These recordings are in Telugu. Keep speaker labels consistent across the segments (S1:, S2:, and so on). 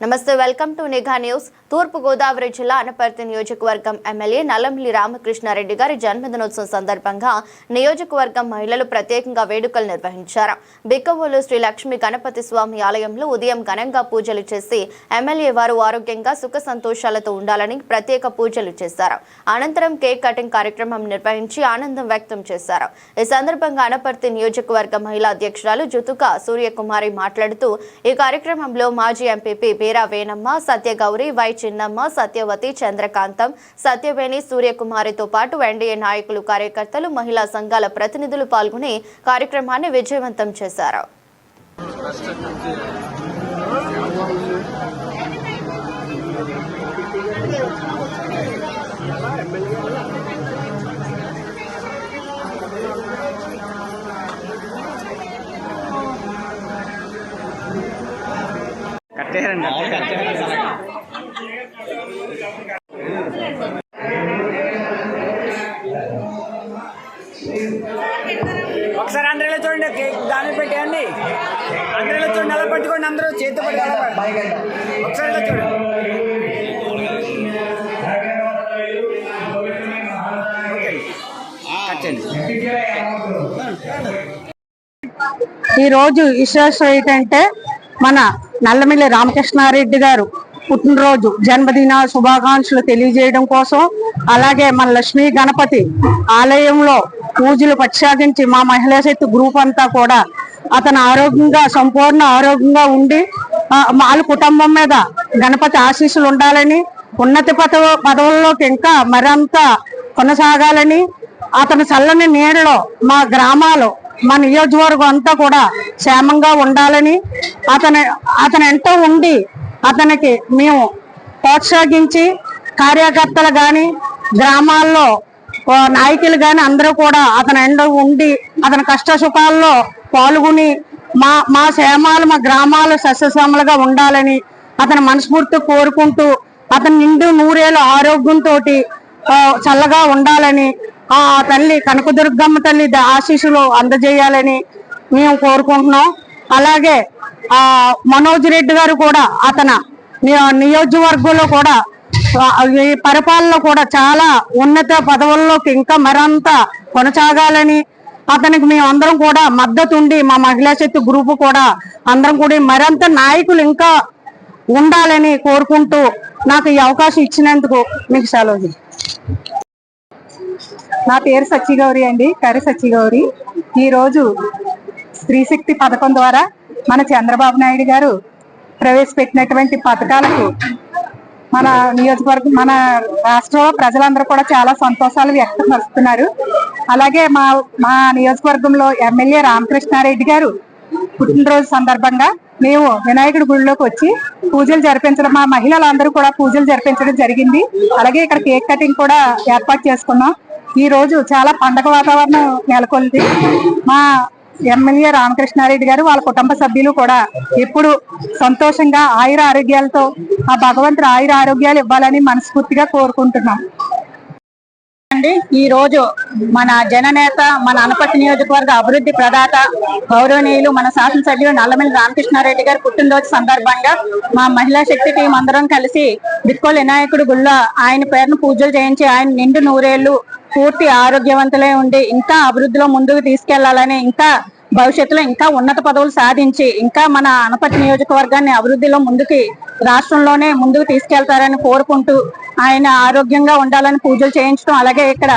S1: నమస్తే వెల్కమ్ టు నిఘా న్యూస్. తూర్పు గోదావరి జిల్లా అనపర్తి నియోజకవర్గం ఎమ్మెల్యే నలంలి రామకృష్ణారెడ్డి గారి జన్మదినోత్సవం సందర్భంగా నియోజకవర్గం మహిళలు ప్రత్యేకంగా వేడుకలు నిర్వహించారు. బిక్కవోలు శ్రీ లక్ష్మీ గణపతి స్వామి ఆలయంలో ఉదయం ఘనంగా పూజలు చేసి ఎమ్మెల్యే వారు ఆరోగ్యంగా సుఖ సంతోషాలతో ఉండాలని ప్రత్యేక పూజలు చేశారు. అనంతరం కేక్ కటింగ్ కార్యక్రమం నిర్వహించి ఆనందం వ్యక్తం చేశారు. ఈ సందర్భంగా అనపర్తి నియోజకవర్గ మహిళా అధ్యక్షురాలు జుతుక సూర్యకుమారి మాట్లాడుతూ ఈ కార్యక్రమంలో మాజీ ఎంపీపీ బీరా వేణమ్మ సత్యగౌరి వై చిన్నమ్మ సత్యవతి చంద్రకాంతం సత్యవేణి సూర్యకుమారితో పాటు ఎన్డీఏ నాయకులు కార్యకర్తలు మహిళా సంఘాల ప్రతినిధులు పాల్గొని కార్యక్రమాన్ని విజయవంతం చేశారు.
S2: ఎమ్మెల్యే ఒకసారి అందరిలో చూడండి కేక్ దాని పెట్టేయండి అందరిలో చూడండి అలా పట్టుకోండి అందరూ అలా పట్టుకోండి. ఒకసారి చూడండి ఓకే. కట్ చేయండి
S3: ఈ రోజు విశేషం ఏంటంటే మన నల్లమిల్లి రామకృష్ణారెడ్డి గారు పుట్టినరోజు జన్మదిన శుభాకాంక్షలు తెలియజేయడం కోసం అలాగే మన లక్ష్మీ గణపతి ఆలయంలో పూజలు ప్రత్యేకించి మా మహిళా శక్తి గ్రూప్ అంతా కూడా అతను ఆరోగ్యంగా సంపూర్ణ ఆరోగ్యంగా ఉండి వాళ్ళ కుటుంబం మీద గణపతి ఆశీస్సులు ఉండాలని ఉన్నత పదవ పదవుల్లోకి ఇంకా మరింత కొనసాగాలని అతని చల్లని నీడలో మా గ్రామాలు మా నియోజకవర్గం అంతా కూడా క్షేమంగా ఉండాలని అతని అతని ఎంతో ఉండి అతనికి మేము ప్రోత్సహించి కార్యకర్తలు కానీ గ్రామాల్లో నాయకులు కానీ అందరూ కూడా అతని ఎండ ఉండి అతని కష్ట సుఖాల్లో పాల్గొని మా మా క్షేమాలు మా గ్రామాలు సస్యశ్యామలుగా ఉండాలని అతని మనస్ఫూర్తి కోరుకుంటూ అతని నిండు నూరేళ్ళు ఆరోగ్యంతో చల్లగా ఉండాలని ఆ తల్లి కనకదుర్గమ్మ తల్లి ఆశీస్సులు అందజేయాలని మేము కోరుకుంటున్నాం. అలాగే ఆ మనోజ్ రెడ్డి గారు కూడా అతను నియోజకవర్గంలో కూడా ఈ పరిపాలన కూడా చాలా ఉన్నత పదవుల్లోకి ఇంకా మరింత కొనసాగాలని అతనికి మేమందరం కూడా మద్దతు ఉండి మా మహిళా శక్తి గ్రూప్ కూడా అందరం కూడా మరింత నాయకులు ఇంకా ఉండాలని కోరుకుంటూ నాకు ఈ అవకాశం ఇచ్చినందుకు మీకు సెలవు. నా పేరు సచ్చిగౌరి అండి కరి సచ్చిగౌరి. ఈరోజు స్త్రీశక్తి పథకం ద్వారా మన చంద్రబాబు నాయుడు గారు ప్రవేశపెట్టినటువంటి పథకాలకు మన నియోజకవర్గం మన రాష్ట్రంలో ప్రజలందరూ కూడా చాలా సంతోషాలు వ్యక్తపరుస్తున్నారు అలాగే మా మా నియోజకవర్గంలో ఎమ్మెల్యే రామకృష్ణారెడ్డి గారు పుట్టినరోజు సందర్భంగా మేము వినాయకుడి గుడిలోకి వచ్చి పూజలు జరిపించడం మా మహిళలందరూ కూడా పూజలు జరిపించడం జరిగింది. అలాగే ఇక్కడ కేక్ కటింగ్ కూడా ఏర్పాటు చేసుకున్నాం. ఈ రోజు చాలా పండగ వాతావరణం నెలకొల్ది మా ఎమ్మెల్యే రామకృష్ణారెడ్డి గారు వాళ్ళ కుటుంబ సభ్యులు కూడా ఎప్పుడు సంతోషంగా ఆయుర ఆరోగ్యాలతో ఆ భగవంతుడు ఆయుర ఆరోగ్యాలు ఇవ్వాలని మనస్ఫూర్తిగా కోరుకుంటున్నాం. అండి ఈ రోజు మన జననేత మన అనపర్తి నియోజకవర్గ అభివృద్ధి ప్రదాత గౌరవనీయులు మన శాసనసభ్యులు నల్లమల్లి రామకృష్ణారెడ్డి గారి పుట్టినరోజు సందర్భంగా మా మహిళా శక్తి టీం అందరం కలిసి బిక్కోల వినాయకుడి గుళ్ళ ఆయన పేరును పూజలు చేయించి ఆయన నిండు నూరేళ్ళు పూర్తి ఆరోగ్యవంతులై ఉండి ఇంకా అభివృద్ధిలో ముందుకు తీసుకెళ్ళాలని ఇంకా భవిష్యత్తులో ఇంకా ఉన్నత పదవులు సాధించి ఇంకా మన అనపతి నియోజకవర్గాన్ని అభివృద్ధిలో ముందుకి రాష్ట్రంలోనే ముందుకు తీసుకెళ్తారని కోరుకుంటూ ఆయన ఆరోగ్యంగా ఉండాలని పూజలు చేయించడం అలాగే ఇక్కడ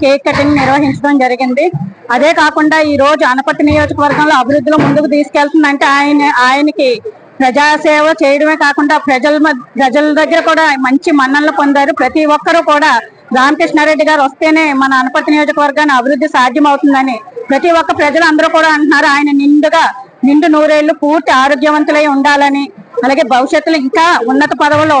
S3: కేక్ కటింగ్ నిర్వహించడం జరిగింది. అదే కాకుండా ఈ రోజు అనపతి నియోజకవర్గంలో అభివృద్ధిలో ముందుకు తీసుకెళ్తుందంటే ఆయన ఆయనకి ప్రజాసేవ చేయడమే కాకుండా ప్రజల మధ్య- ప్రజల దగ్గర కూడా మంచి మన్ననలు పొందారు. ప్రతి ఒక్కరూ కూడా రామకృష్ణారెడ్డి గారు వస్తేనే మన అనపర్తి నియోజకవర్గాన్ని అభివృద్ధి సాధ్యం అవుతుందని ప్రతి ఒక్క ప్రజలు అందరూ కూడా అంటున్నారు. ఆయన నిండుగా నిండు నూరేళ్ళు పూర్తి ఆరోగ్యవంతులై ఉండాలని అలాగే భవిష్యత్తులో ఇంకా ఉన్నత పదవులో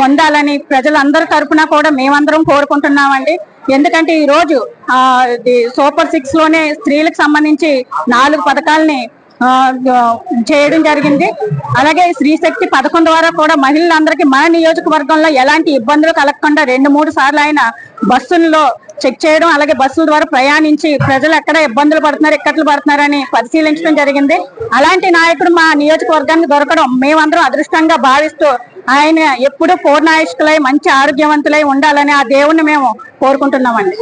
S3: పొందాలని ప్రజలందరి తరఫున కూడా మేమందరం కోరుకుంటున్నామండి. ఎందుకంటే ఈ రోజు ఆ సూపర్ సిక్స్లోనే స్త్రీలకు సంబంధించి నాలుగు పథకాలని చేయడం జరిగింది. అలాగే శ్రీశక్తి పథకం ద్వారా కూడా మహిళలందరికీ మన నియోజకవర్గంలో ఎలాంటి ఇబ్బందులు కలగకుండా రెండు మూడు సార్లు ఆయన బస్సుల్లో చెక్ చేయడం అలాగే బస్సుల ద్వారా ప్రయాణించి ప్రజలు ఎక్కడ ఇబ్బందులు పడుతున్నారు ఇక్కట్లు పడుతున్నారని పరిశీలించడం జరిగింది. అలాంటి నాయకుడు మా నియోజకవర్గానికి దొరకడం మేమందరం అదృష్టంగా భావిస్తూ ఆయన ఎప్పుడూ పూర్ణాయుష్కులై మంచి ఆరోగ్యవంతులై ఉండాలని ఆ దేవుణ్ణి మేము కోరుకుంటున్నామండి.